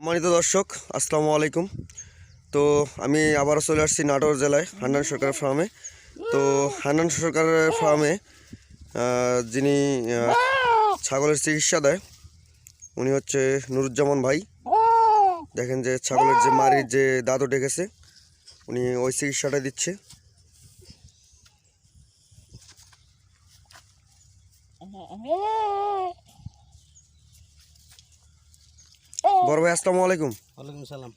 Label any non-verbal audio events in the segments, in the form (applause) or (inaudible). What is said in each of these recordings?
সম্মানিত দর্শক, আসসালামু আলাইকুম। তো আমি আবারও চলে আসছি নাটোর জেলায়, হান্নান সরকার ফার্মে। তো হান্নান সরকারের ফার্মে যিনি ছাগলের চিকিৎসা দেয়, উনি হচ্ছে নুরুজ্জামান ভাই। দেখেন যে ছাগলের যে মারির যে দাঁতও ডেকেছে, উনি ওই চিকিৎসাটা দিচ্ছে। বড় ভাই আসসালামু আলাইকুম। ওয়ালাইকুম সালাম।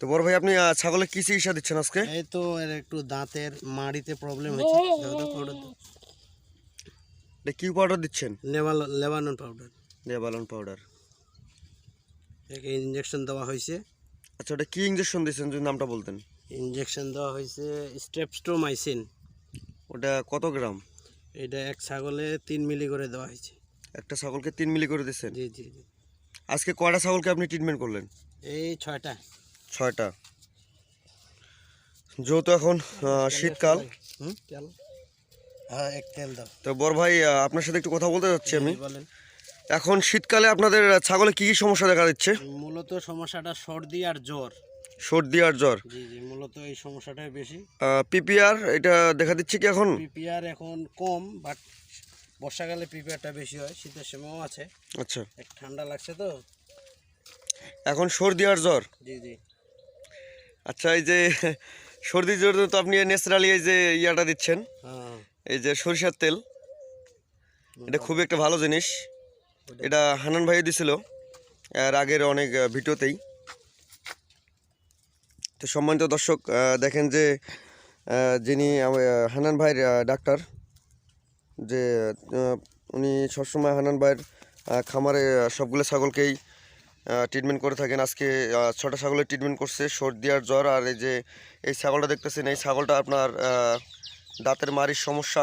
তো বড় ভাই আপনি আহ, ছাগলের কি চিকিৎসা দিচ্ছেন আজকে? এই তো এর একটু দাঁতের মাড়িতে প্রবলেম হয়েছে। দাঁতের পাউডার দাও। এটা কি পাউডার দিচ্ছেন? লেবাল- লেবানন পাউডার নেবালন পাউডার একে ইঞ্জেকশন দেওয়া হয়েছে। আচ্ছা ওটা কি ইঞ্জেকশন দিচ্ছেন যদি নামটা বলতেন? ইঞ্জেকশন দেওয়া হয়েছে স্টেপস্টোমাইসিন ওটা কত গ্রাম? এটা এক ছাগলে তিন মিলি করে দেওয়া হয়েছে। একটা ছাগলকে তিন মিলি করে দিচ্ছেন জি জি জি। আজকে কয়টা ছাগলকে আপনি ট্রিটমেন্ট করলেন? এই ছয়টা। ছয়টা। যেহেতু এখন শীতকাল। হ্যাঁ তো বড় ভাই আপনার সাথে একটু কথা বলতে চাচ্ছি আমি। এখন শীতকালে আপনাদের ছাগলে কি কি সমস্যা দেখা দিচ্ছে? মূলত সমস্যাটা সর্দি আর জ্বর। সর্দি আর জ্বর। জি জি মূলত এই সমস্যাটাই বেশি। পিপিআর এটা দেখা দিচ্ছে কি এখন? পিপিআর এখন কম বাট বর্ষাকালে পিপিআরটা বেশি হয় শীতের সময়ও আছে। আচ্ছা। ঠান্ডা লাগছে তো। এখন সর্দি আর জ্বর? জি জি। আচ্ছা এই যে সর্দি জ্বর তো আপনি ন্যাচারালি এই যে ইয়াটা দিচ্ছেন হ্যাঁ। এই যে সরিষার তেল। এটা খুবই একটা ভালো জিনিস। এটা হানান ভাই দিছিল এর আগের অনেক ভিডিওতেই। তো সম্মানিত দর্শক দেখেন যে যিনি হানান ভাইয়ের ডাক্তার যে উনি সবসময় হানান ভাইয়ের খামারে সবগুলো ছাগলকেই ট্রিটমেন্ট করে থাকেন। আজকে ছটা ছাগলের ট্রিটমেন্ট করছে, সর্দি আর জ্বর। আর এই যে, এই ছাগলটা দেখতেছেন, এই ছাগলটা আপনার দাঁতের মারির সমস্যা।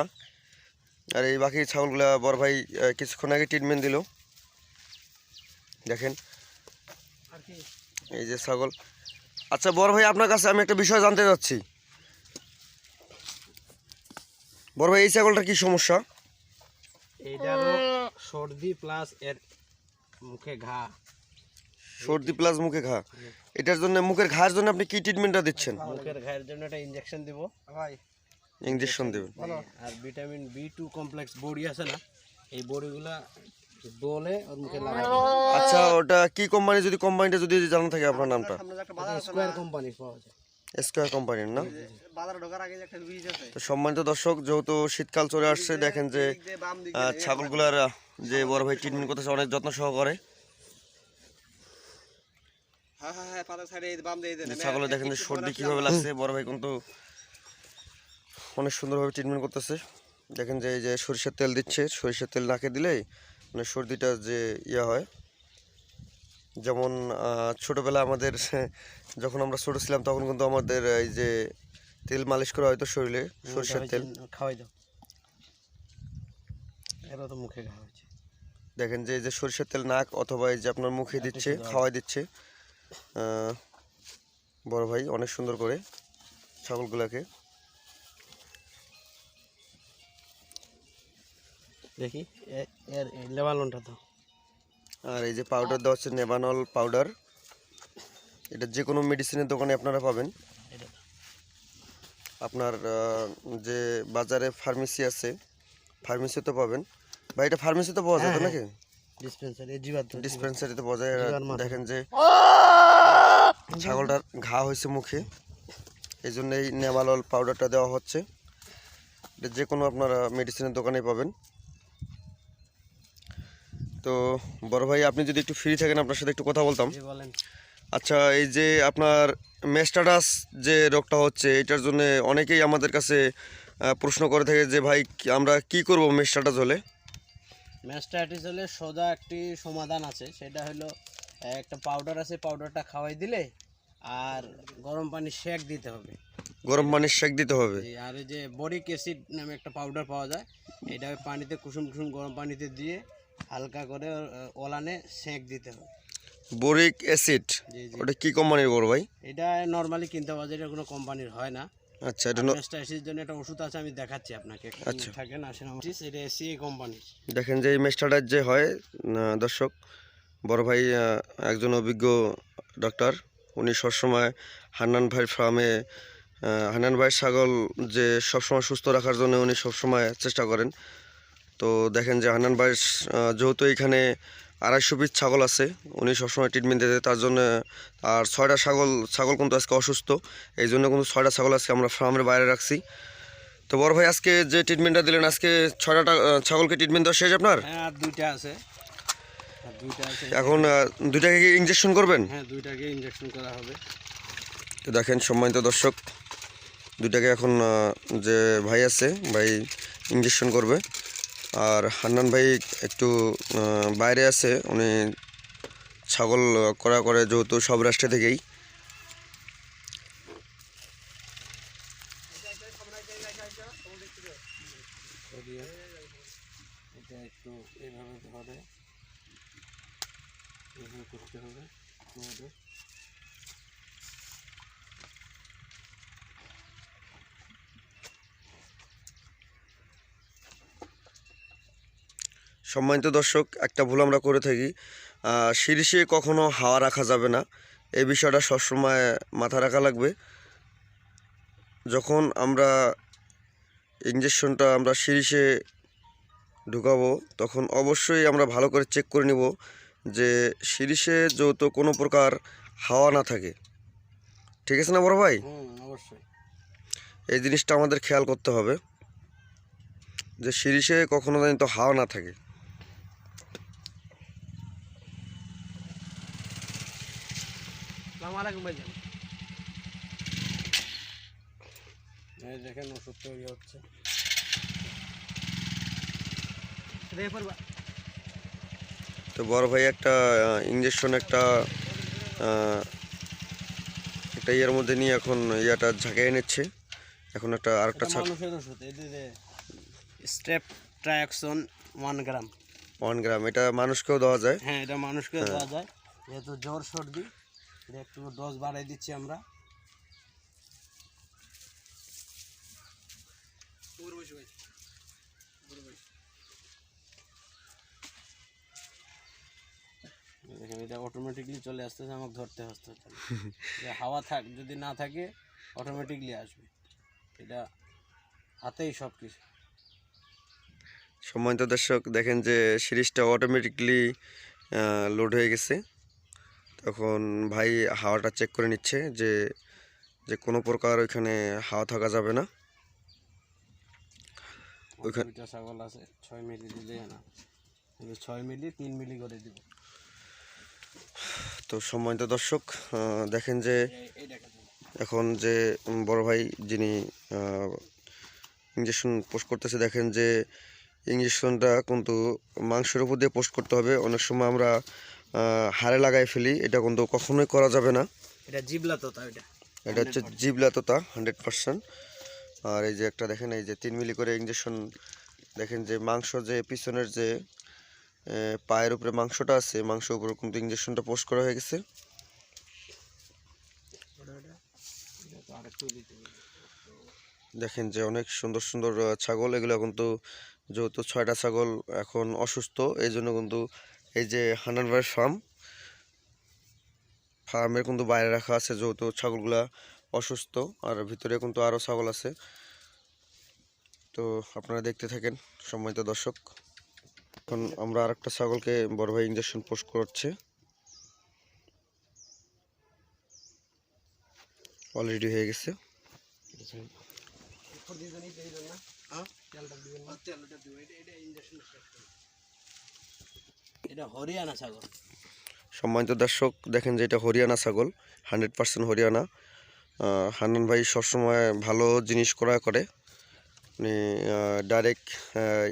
আর এই বাকি ছাগলগুলা বড় ভাই কিছুক্ষণ আগে ট্রিটমেন্ট দিল। দেখেন। এই যে ছাগল। আচ্ছা বড় ভাই, আপনার কাছে আমি একটা বিষয় জানতে চাচ্ছি বড় ভাই এই ছাগলটার কি সমস্যা? এইটা হলো সর্দি প্লাস এর মুখে ঘা। সর্দি প্লাস মুখে ঘা। এটার জন্য মুখের ঘায়ের জন্য আপনি কি ট্রিটমেন্টটা দিচ্ছেন? মুখের ঘায়ের জন্য একটা ইনজেকশন দিব। ভাই ইঞ্জেকশন দেবেন। আর ভিটামিন বি টু কমপ্লেক্স বড়ি আছে না এই বড়িগুলা দোলে ওর মুখে লাগাই আচ্ছা ওটা কি কোম্পানি যদি কোম্পানিটা যদি জানা থাকে আপনার নামটা। স্কোয়ার কোম্পানি পাওয়া যায়। স্কোয়ার কোম্পানির না? তো সম্মানিত দর্শক যেহেতু শীতকাল চলে আসছে দেখেন যে ছাগলগুলার যে বড় ভাই ট্রিটমেন্ট করতেছে অনেক যত্ন সহকারে। হ্যাঁ হ্যাঁ হ্যাঁ যে ছাগলে দেখেন যে সর্দি কীভাবে লাগছে বড় ভাই কিন্তু অনেক সুন্দরভাবে ট্রিটমেন্ট করতেছে। দেখেন যে এই যে সরিষার তেল দিচ্ছে সরিষার তেল নাকে দিলেই মানে সর্দিটা যে ইয়ে হয় যেমন ছোটোবেলা আমাদের (laughs) যখন আমরা ছোটো ছিলাম তখন কিন্তু আমাদের এই যে তেল মালিশ করা হয়তো শরীরে সরিষার তেল। খাওয়াই দাও। এরা তো মুখে ঘা হয়েছে। দেখেন যে এই যে সরিষার তেল নাক অথবা এই যে আপনার মুখে দিচ্ছে খাওয়াই দিচ্ছে বড় ভাই অনেক সুন্দর করে ছাগলগুলোকে। দেখি এর লেবালনটা তো আর এই যে পাউডার দেওয়া হচ্ছে নেভানল পাউডার এটা যে কোনো মেডিসিনের দোকানে আপনারা পাবেন। আপনার যে বাজারে ফার্মেসি আছে ফার্মেসিতে পাবেন। বা এটা ফার্মেসিতে পাওয়া যায় নাকি? ডিসপেন্সারি জিবাত ডিসপেন্সারিতে পাওয়া যায়। দেখেন যে ছাগলটার ঘা হয়েছে মুখে। এই জন্য এই নেভানল পাউডারটা দেওয়া হচ্ছে। এটা যে কোনো আপনারা মেডিসিনের দোকানেই পাবেন। তো বড় ভাই আপনি যদি একটু ফ্রি থাকেন আপনার সাথে একটু কথা বলতাম। আচ্ছা এই যে আপনার মেস্টাডাস যে রোগটা হচ্ছে এটার জন্য অনেকেই আমাদের কাছে প্রশ্ন করে থাকে যে ভাই আমরা কি করব মেস্টাডাস হলে? ম্যাস্টাইটিস হলে সোজা একটি সমাধান আছে। সেটা হলো একটা পাউডার আছে পাউডারটা খাওয়াই দিলে আর গরম পানি শেক দিতে হবে। গরম পানির সেক দিতে হবে। আর এই যে বরিক অ্যাসিড নামে একটা পাউডার পাওয়া যায় এটা পানিতে কুসুম কুসুম গরম পানিতে দিয়ে হালকা করে ওলানে সেঁক দিতে হবে। Boric acid? ওটা কি কোম্পানির বড় ভাই? এটা নর্মালি কিনতে পাওয়া যায় এটা কোনো কোম্পানির হয় না। আচ্ছা এটা ন- ম্যাস্টাইটিসের জন্য একটা ওষুধ আছে আমি দেখাচ্ছি আপনাকে। আচ্ছা। থাকে না সেটা এটা এসিএ কোম্পানির দেখেন যে এই মেস্টাডাস যে হয় দর্শক বড় ভাই একজন অভিজ্ঞ ডাক্তার উনি সবসময় হান্নান ভাইয়ের ফার্মে হান্নান ভাইয়ের ছাগল যে সবসময় সুস্থ রাখার জন্য উনি সবসময় চেষ্টা করেন। তো দেখেন যে হান্নান ভাইয়ের আহ, যেহেতু এখানে আড়াইশো পিস ছাগল আছে উনি সবসময় ট্রিটমেন্ট দিতে তার জন্য আর ছয়টা ছাগল ছাগল কিন্তু আজকে অসুস্থ এই জন্য কিন্তু ছয়টা ছাগল আজকে আমরা ফার্মের বাইরে রাখছি। তো বড় ভাই আজকে যে ট্রিটমেন্টটা দিলেন আজকে ছয়টা ছাগলকে ট্রিটমেন্ট দেওয়া শেষ আপনার? হ্যাঁ আর দুইটা আছে। আর দুইটা আছে। এখন দুইটাকে ইঞ্জেকশন করবেন? হ্যাঁ দুইটাকে ইনজেকশন করা হবে। তো দেখেন সম্মানিত দর্শক দুইটাকে এখন যে ভাই আছে ভাই ইঞ্জেকশন করবে। আর হান্নান ভাই একটু বাইরে আছে, উনি ছাগল করা করে যেহেতু সব রাষ্ট্র থেকেই। এটা একটু ধরে করতে হবে সম্মানিত দর্শক একটা ভুল আমরা করে থাকি। শিরিষে কখনো হাওয়া রাখা যাবে না। এই বিষয়টা সবসময় মাথা রাখা লাগবে। যখন আমরা ইঞ্জেকশনটা আমরা শিরিষে ঢুকাবো তখন অবশ্যই আমরা ভালো করে চেক করে নিব যে শিরিষে যেহেতু কোনো প্রকার হাওয়া না থাকে। ঠিক আছে না বড় ভাই? অবশ্যই। এই জিনিসটা আমাদের খেয়াল করতে হবে যে শিরিষে কখনো জানি তো হাওয়া না থাকে। এই দেখেন ওষুধ তৈরি হচ্ছে। তো বড় ভাই একটা ইঞ্জেকশন একটা একটা ইয়ের মধ্যে নিয়ে এখন ইয়াটা ঝাঁকিয়ে নিচ্ছে। এখন একটা আর একটা স্টেপ ট্রায়াকশন ওয়ান গ্রাম ওয়ান গ্রাম এটা মানুষকেও দেওয়া যায়। হ্যাঁ এটা মানুষকেও দেওয়া যায় যেহেতু জ্বর সর্দি। একটু ডোজ বাড়াই দিচ্ছি আমরা। দেখেন এটা অটোমেটিকলি চলে আসতেছে আমাকে ধরতে হচ্ছে যে হাওয়া থাক যদি না থাকে অটোমেটিকলি আসবে। এটা হাতেই সব কিছু সম্মানিত দর্শক দেখেন যে সিরিজটা অটোমেটিকলি লোড হয়ে গেছে। তখন ভাই হাওয়াটা চেক করে নিচ্ছে যে যে কোনো প্রকার ওইখানে হাওয়া থাকা যাবে না। ওইখানে- ছাগল আছে ছয় মিলি দিলে না। ছয় মিলি তিন মিলি করে দিব। তো সম্মানিত দর্শক দেখেন যে এখন যে বড় ভাই যিনি ইঞ্জেকশন পোস্ট করতেছে দেখেন যে ইঞ্জেকশনটা কিন্তু মাংসের উপর দিয়ে পোস্ট করতে হবে। অনেক সময় আমরা হাড়ে লাগাই ফেলি এটা কিন্তু কখনোই করা যাবে না। এটা জিবলা তো তা এটা। এটা হচ্ছে জিবলাততা হান্ড্রেড পার্সেন্ট। আর এই যে একটা দেখেন এই যে তিন মিলি করে ইঞ্জেকশন দেখেন যে মাংস যে পিছনের যে পায়ের উপরে মাংসটা আছে মাংসের উপরে কিন্তু ইঞ্জেকশনটা পোস্ট করা হয়ে গেছে। দেখেন যে অনেক সুন্দর সুন্দর ছাগল এগুলো কিন্তু যেহেতু ছয়টা ছাগল এখন অসুস্থ এই জন্য কিন্তু এই যে ভাইয়ের ফার্ম ফার্মের কিন্তু বাইরে রাখা আছে যেহেতু ছাগলগুলা অসুস্থ আর ভিতরে কিন্তু আরও ছাগল আছে। তো আপনারা দেখতে থাকেন সম্মানিত দর্শক। এখন আমরা আর একটা ছাগলকে বড় ভাই ইঞ্জেকশন পোস্ট করছে। অলরেডি হয়ে গেছে। এটা হরিয়ানা ছাগল। সম্মানিত দর্শক, দেখেন যে এটা হরিয়ানা ছাগল, হান্ড্রেড পার্সেন্ট হরিয়ানা। হানন হান্নান ভাই সবসময় ভালো জিনিস করা করে। উনি ডাইরেক্ট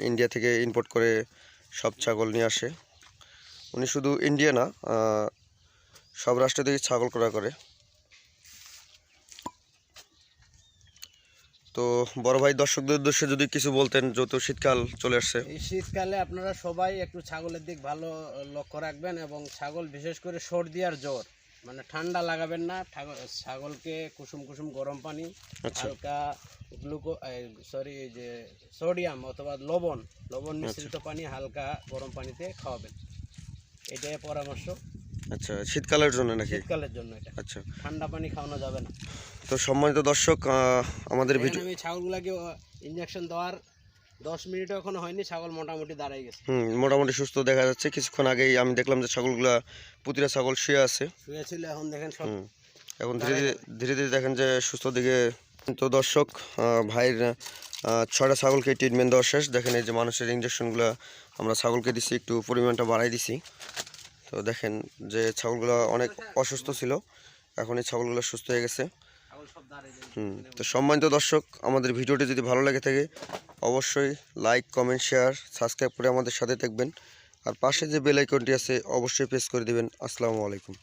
ইন্ডিয়া থেকে ইম্পোর্ট করে সব ছাগল নিয়ে আসে। উনি শুধু ইন্ডিয়া না সব রাষ্ট্র থেকে ছাগল ক্রয় করে। তো বড় ভাই দর্শকদের উদ্দেশ্যে যদি কিছু বলতেন যেহেতু শীতকাল চলে আসছে। এই শীতকালে আপনারা সবাই একটু ছাগলের দিক ভালো লক্ষ্য রাখবেন এবং ছাগল বিশেষ করে সর্দি আর জ্বর মানে ঠান্ডা লাগাবেন না। ছাগলকে কুসুম কুসুম গরম পানি আচ্ছা। হালকা গ্লুকো সরি যে সোডিয়াম অথবা লবণ লবণ মিশ্রিত পানি হালকা গরম পানিতে খাওয়াবেন। এটাই পরামর্শ। আচ্ছা শীতকালের জন্য নাকি? শীতকালের জন্য এটা। আচ্ছা। ঠান্ডা পানি খাওয়ানো যাবে না। তো সম্মানিত দর্শক আমাদের ভিডিও আমি ছাগলগুলাকে ইঞ্জেকশন দেওয়ার দশ মিনিট এখনও হয়নি ছাগল মোটামুটি দাঁড়াই গেছে। হুম মোটামুটি সুস্থ দেখা যাচ্ছে। কিছুক্ষণ আগেই আমি দেখলাম যে ছাগলগুলা প্রতিটা ছাগল শুয়ে আছে। শুয়ে ছিল এখন দেখেন সব এখন ধীরে ধীরে ধীরে ধীরে দেখেন যে সুস্থ দিকে তো দর্শক ভাইয়ের ছয়টা ছাগলকে ট্রিটমেন্ট দেওয়া শেষ। দেখেন এই যে মানুষের ইঞ্জেকশনগুলো আমরা ছাগলকে দিছি একটু পরিমাণটা বাড়াই দিছি। তো দেখেন যে ছাগলগুলো অনেক অসুস্থ ছিল। এখন এই ছাগলগুলো সুস্থ হয়ে গেছে। হুম, তো সম্মানিত দর্শক, আমাদের ভিডিওটি যদি ভালো লাগে থাকে, অবশ্যই লাইক কমেন্ট শেয়ার সাবস্ক্রাইব করে আমাদের সাথে থাকবেন। আর পাশে যে বেল আইকনটি আছে, অবশ্যই প্রেস করে দেবেন। আসসালামু আলাইকুম।